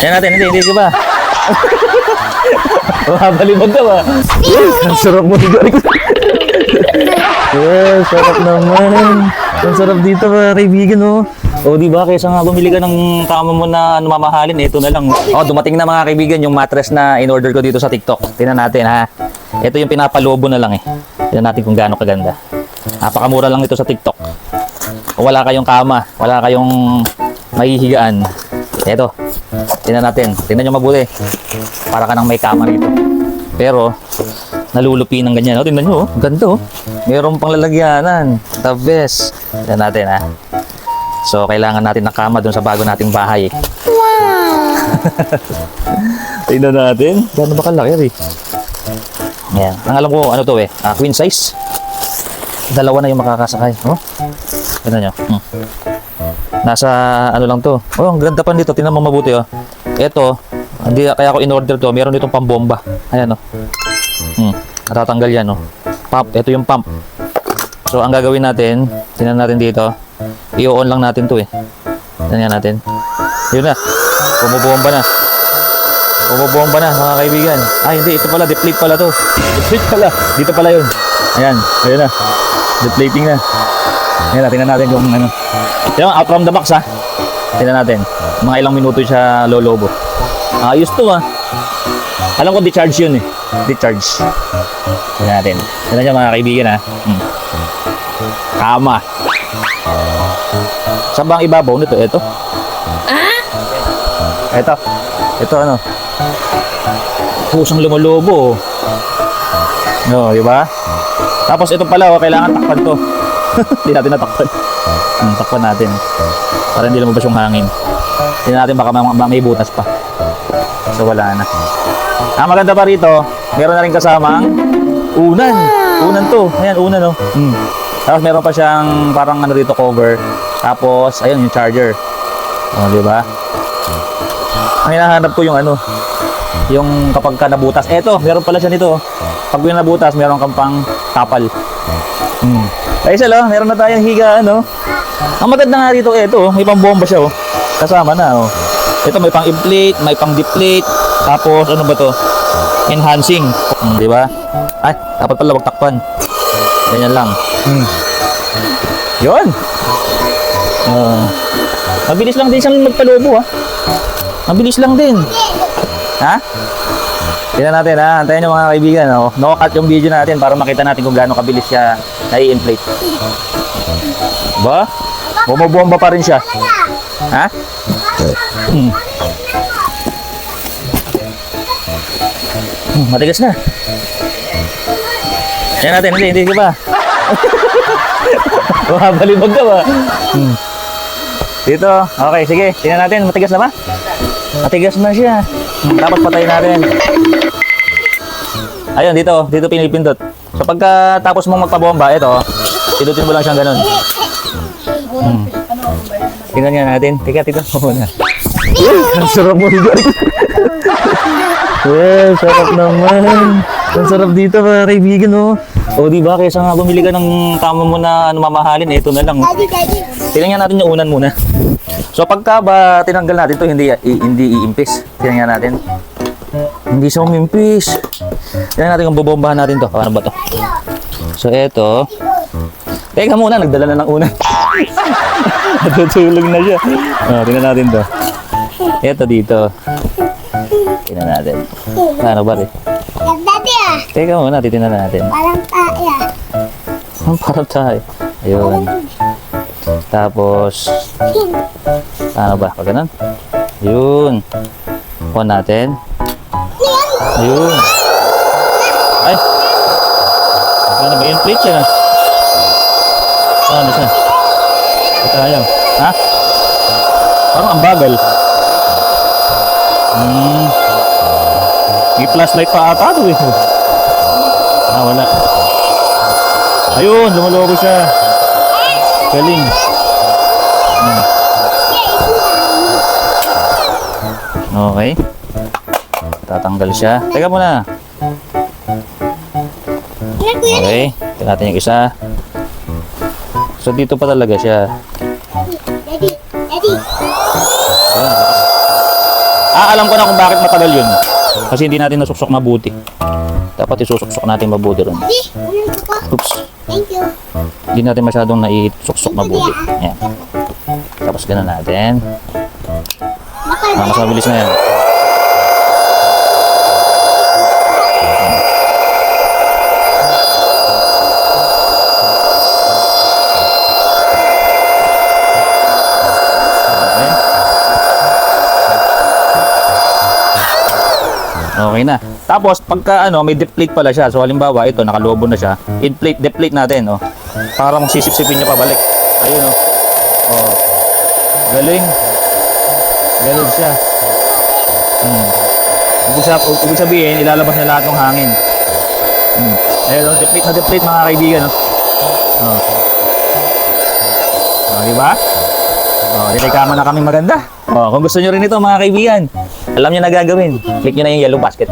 Yan natin, hindi, hindi, di ba? Mabalibag ka ba? Ang sarap mo dito. Yes, sarap naman. Ang sarap dito mga kaibigan, oh. O, di ba? Kaysa nga bumili ka ng kama mo na ano, mamahalin, eh, ito na lang. Oh, dumating na mga kaibigan yung mattress na in-order ko dito sa TikTok. Tingnan natin, ha. Ito yung pinapalobo na lang, eh. Tingnan natin kung gaano kaganda. Napakamura lang ito sa TikTok. Kung wala kayong kama, wala kayong mahihigaan. Ito. Tingnan natin. Tingnan nyo mabuti. Para ka nang may kama rito. Pero, nalulupi ng ganyan. O, tingnan nyo, oh. Ganda, oh. Meron pang lalagyanan. The best. Tingnan natin, ha. So, kailangan natin ng kama dun sa bago nating bahay. Wow! tingnan natin. Gano'n ba kalaki, eh? Ayan. Ang alam ko, ano to, eh. ah, queen size. Dalawa na yung makakasakay. Oh. Tingnan nyo. Hmm. Nasa ano lang to. Oh, ang ganda pa nito. Tingnan mo mabuti oh. Ito, hindi kaya ako in-order to. Meron ditong pambomba. Ayan oh. Hmm, natatanggal yan oh. Pump, ito yung pump. So ang gagawin natin, tingnan natin dito. I-on lang natin to eh. Tingnan natin. Yun na. Bumubomba na. Bumubomba na mga kaibigan. Ay hindi, ito pala deplete pala to. Deplete pala. Dito pala yun. Ayan, ayun na. Deflating na. Ayan na, tingnan natin kung ano. Tingnan, out from the box ha. Tingnan natin. Mga ilang minuto siya lolobo. Ayos to ah. Alam ko di-charge yun eh. Di-charge. Tingnan natin. Tingnan niya mga kaibigan ha. Hmm. Kama. Sa bang ibabaw nito? Ito. Ito. Ito ano. Pusang lumolobo. oh. No, di ba? Tapos ito pala, oh, kailangan takpan to. Hindi natin natakpan. Hmm, natin. Para hindi lumabas yung hangin. Hindi natin baka ma- ma- may butas pa. So wala na. Ang maganda pa rito, meron na rin kasamang unan. Unan to. Ayan, unan oh. Hmm. Tapos meron pa siyang parang ano dito cover. Tapos, ayun yung charger. O, di ba? Ang hinahanap ko yung ano, yung kapag ka nabutas. Eto, meron pala siya nito. oh. Pag yung nabutas, meron kang pang tapal. Hmm. Ay, lang, meron na tayong higa, ano. Ang maganda nga dito, eto, oh, may pang bomba siya, oh. Kasama na, oh. Ito, may pang inflate, may pang deflate. Tapos, ano ba to? Enhancing. Hmm, di ba? Ay, dapat pala wag takpan. Ganyan lang. Hmm. Yun. Ah. mabilis lang din siyang magpalobo, ha. Mabilis lang din. Ha? Tingnan natin ha. Antayin nyo mga kaibigan. Oh. No-cut yung video natin para makita natin kung gaano kabilis siya nai-inflate. Ba? Bumabomba pa rin siya. Ha? Hmm. Hmm, matigas na. Tingnan natin. Hindi, hindi ka ba? Mabalibag ka ba? Hmm. Dito. Okay, sige. Tingnan natin. Matigas na ba? Matigas na siya. Hmm, Dapat patayin natin. Ayun, dito. Dito pinipindot. So pagka tapos mong magpabomba, ito. Pindutin mo lang siyang ganun. Hmm. Tingnan nga natin. Tika, tika. Oo na. Ang sarap mo dito. Well, sarap naman. Ang sarap dito mga kaibigan, oh. O, di ba? Kaysa nga bumili ka ng kama mo na ano, mamahalin, ito na lang. Tingnan nga natin yung unan muna. So pagka ba tinanggal natin to hindi hindi iimpis. Tingnan nga natin. Hindi siya umimpis. Tingnan natin kung bobombahan natin to. Paano ba to? So eto. Teka muna, nagdala na ng unan. Natutulog na siya. Oh, tingnan natin to. Eto dito. Tingnan natin. Paano ba rin? Ah. Teka muna, titingnan natin. Parang tayo ah. Ang parang tayo. Ayun. Tapos, Paano ba? Pag ganun? Yun. On natin. Yun. Ay! Ano ba? Inflate siya na. Ano siya? Ito ayaw. Ha? Parang ang bagal. Hmm. May flashlight pa ata ito eh. Ah, wala. Ayun, lumalobo siya. Galing. Hmm. Okay. Tatanggal siya. Teka muna. Okay. Tingnan natin yung isa. So dito pa talaga siya. Daddy, daddy. Ah, alam ko na kung bakit matagal yun. Kasi hindi natin nasuksok mabuti. Dapat isusuksok natin mabuti pa. Oops. Thank you. Hindi natin masyadong naisuksok mabuti. Yan. Tapos ganun natin. Mas mabilis na yan. Okay na. Tapos, pagka ano, may deplete pala siya. So, halimbawa, ito, nakalobo na siya. Inflate, deplete natin, oh. Para mong sisip-sipin niya pabalik. Ayun, oh. Oh. Galing. Galing siya. Hmm. Ibig, sab- ibig sabihin, ilalabas niya lahat ng hangin. Hmm. Ayun, oh, deplete na deplete mga kaibigan. Oh. Oh. Oh, di ba? Oh, dinikaman na kami maganda. Oh, kung gusto niyo rin ito mga kaibigan, alam niyo na gagawin. Click niyo na yung yellow basket.